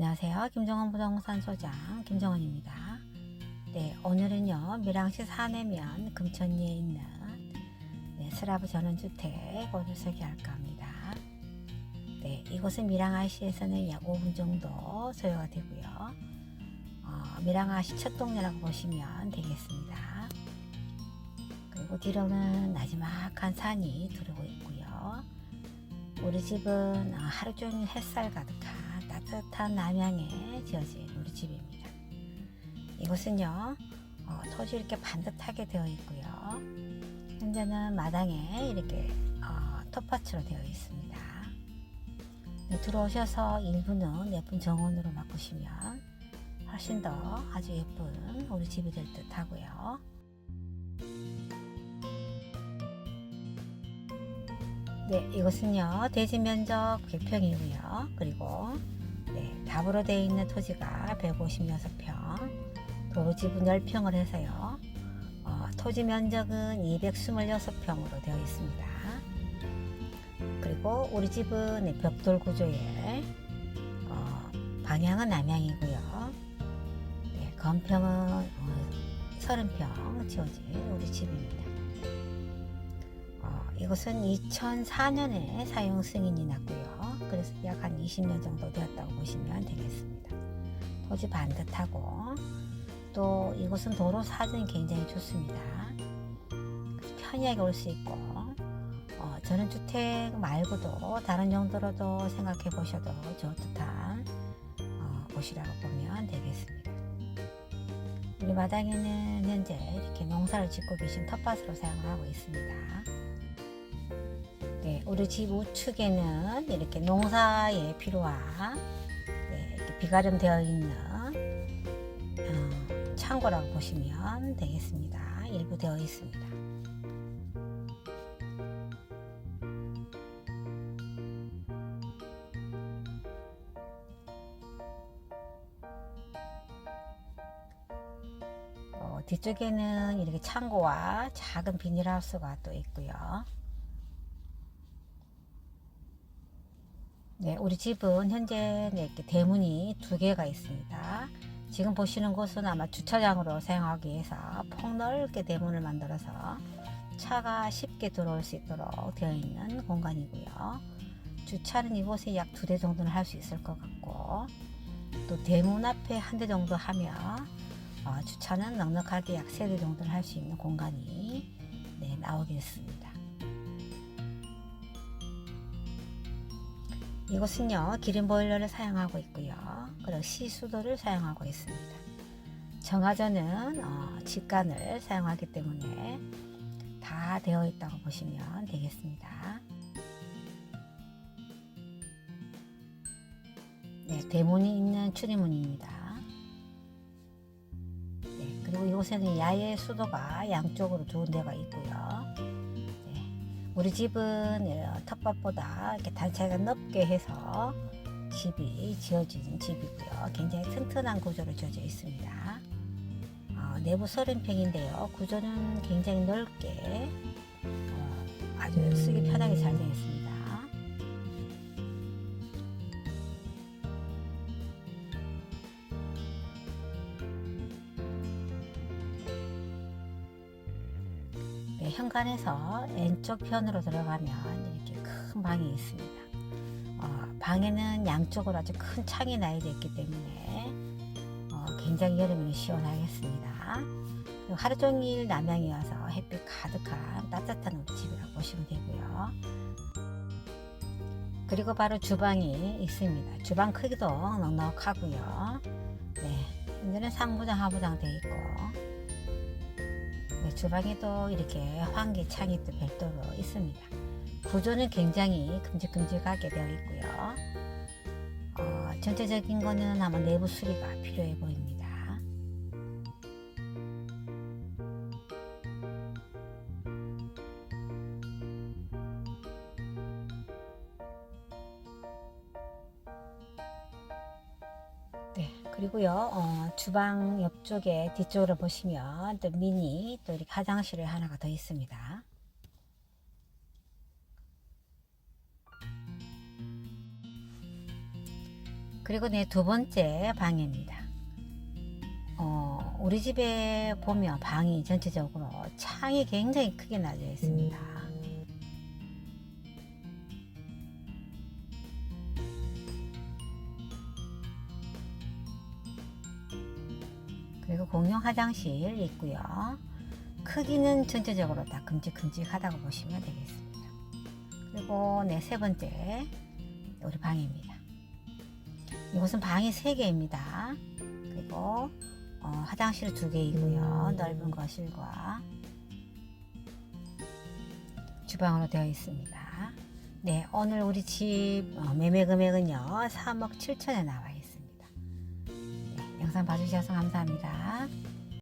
안녕하세요. 김정원 부동산 소장 김정원입니다. 네, 오늘은요 밀양시 사내면 금천리에 있는 네, 슬라브 전원주택을 소개할까 합니다. 네, 이곳은 밀양아시에서는 약 5분 정도 소요가 되고요. 어, 밀양아시 첫 동네라고 보시면 되겠습니다. 그리고 뒤로는 나지막한 산이 두르고 있고요. 우리 집은 어, 하루 종일 햇살 가득한 따뜻한 남향에 지어진 우리 집입니다. 이곳은요, 어, 토지 이렇게 반듯하게 되어 있고요. 현재는 마당에 이렇게 어, 텃밭으로 되어 있습니다. 네, 들어오셔서 일부는 예쁜 정원으로 바꾸시면 훨씬 더 아주 예쁜 우리 집이 될 듯 하고요. 네, 이곳은요, 대지 면적 100평이고요. 그리고 네, 답으로 되어 있는 토지가 156평, 도로 지분 10평을 해서요. 어, 토지 면적은 226평으로 되어 있습니다. 그리고 우리 집은 네, 벽돌 구조에 어, 방향은 남향이고요. 네, 건평은 어, 30평 지어진 우리 집입니다. 어, 이곳은 2004년에 사용 승인이 났고요. 그래서 약 한 20년 정도 되었다고 보시면 되겠습니다. 토지 반듯하고 또 이곳은 도로 사정이 굉장히 좋습니다. 편리하게 올 수 있고 어, 저는 주택 말고도 다른 용도로도 생각해 보셔도 좋을 듯한 어, 곳이라고 보면 되겠습니다. 우리 마당에는 현재 이렇게 농사를 짓고 계신 텃밭으로 사용을 하고 있습니다. 네, 우리 집 우측에는 이렇게 농사에 필요한 네, 이렇게 비가름 되어 있는 어, 창고라고 보시면 되겠습니다. 일부 되어 있습니다. 어, 뒤쪽에는 이렇게 창고와 작은 비닐하우스가 또 있고요. 네, 우리 집은 현재 네, 이렇게 대문이 두 개가 있습니다. 지금 보시는 곳은 아마 주차장으로 사용하기 위해서 폭넓게 대문을 만들어서 차가 쉽게 들어올 수 있도록 되어 있는 공간이고요. 주차는 이곳에 약 두 대 정도는 할 수 있을 것 같고 또 대문 앞에 한 대 정도 하면 어, 주차는 넉넉하게 약 세 대 정도는 할 수 있는 공간이 네, 나오겠습니다. 이곳은요 기름 보일러를 사용하고 있고요. 그리고 시수도를 사용하고 있습니다. 정화조는 어, 직관을 사용하기 때문에 다 되어 있다고 보시면 되겠습니다. 네 대문이 있는 출입문입니다. 네, 그리고 이곳에는 야외 수도가 양쪽으로 두 군데가 있고요 우리 집은 어, 텃밭보다 이렇게 단차가 넓게 해서 집이 지어진 집이고요. 굉장히 튼튼한 구조로 지어져 있습니다. 어, 내부 30평인데요. 구조는 굉장히 넓게 어, 아주 쓰기 편하게 잘 되어 있습니다. 네, 현관에서 왼쪽 편으로 들어가면 이렇게 큰 방이 있습니다. 어, 방에는 양쪽으로 아주 큰 창이 나여 있기 때문에 어, 굉장히 여름에 시원하겠습니다. 하루 종일 남양이어서 햇빛 가득한 따뜻한 우리 집이라고 보시면 되고요. 그리고 바로 주방이 있습니다. 주방 크기도 넉넉하고요. 네, 현재는 상부장, 하부장 되어 있고 네, 주방에도 이렇게 환기창이 또 별도로 있습니다. 구조는 굉장히 큼직큼직하게 되어 있고요. 어, 전체적인 거는 아마 내부 수리가 필요해 보입니다. 그리고요, 어, 주방 옆쪽에 뒤쪽으로 보시면 또 미니 또 이렇게 화장실이 하나가 더 있습니다. 그리고 내 두 번째 방입니다. 어, 우리 집에 보면 방이 전체적으로 창이 굉장히 크게 나져 있습니다. 그리고 공용 화장실 있고요. 크기는 전체적으로 다 큼직큼직하다고 보시면 되겠습니다. 그리고 네 세 번째 우리 방입니다. 이곳은 방이 세 개입니다. 그리고 어, 화장실 두 개이고요. 넓은 거실과 주방으로 되어 있습니다. 네, 오늘 우리 집 어, 매매 금액은요 3억 7천에 나와 있습니다. 네, 영상 봐주셔서 감사합니다.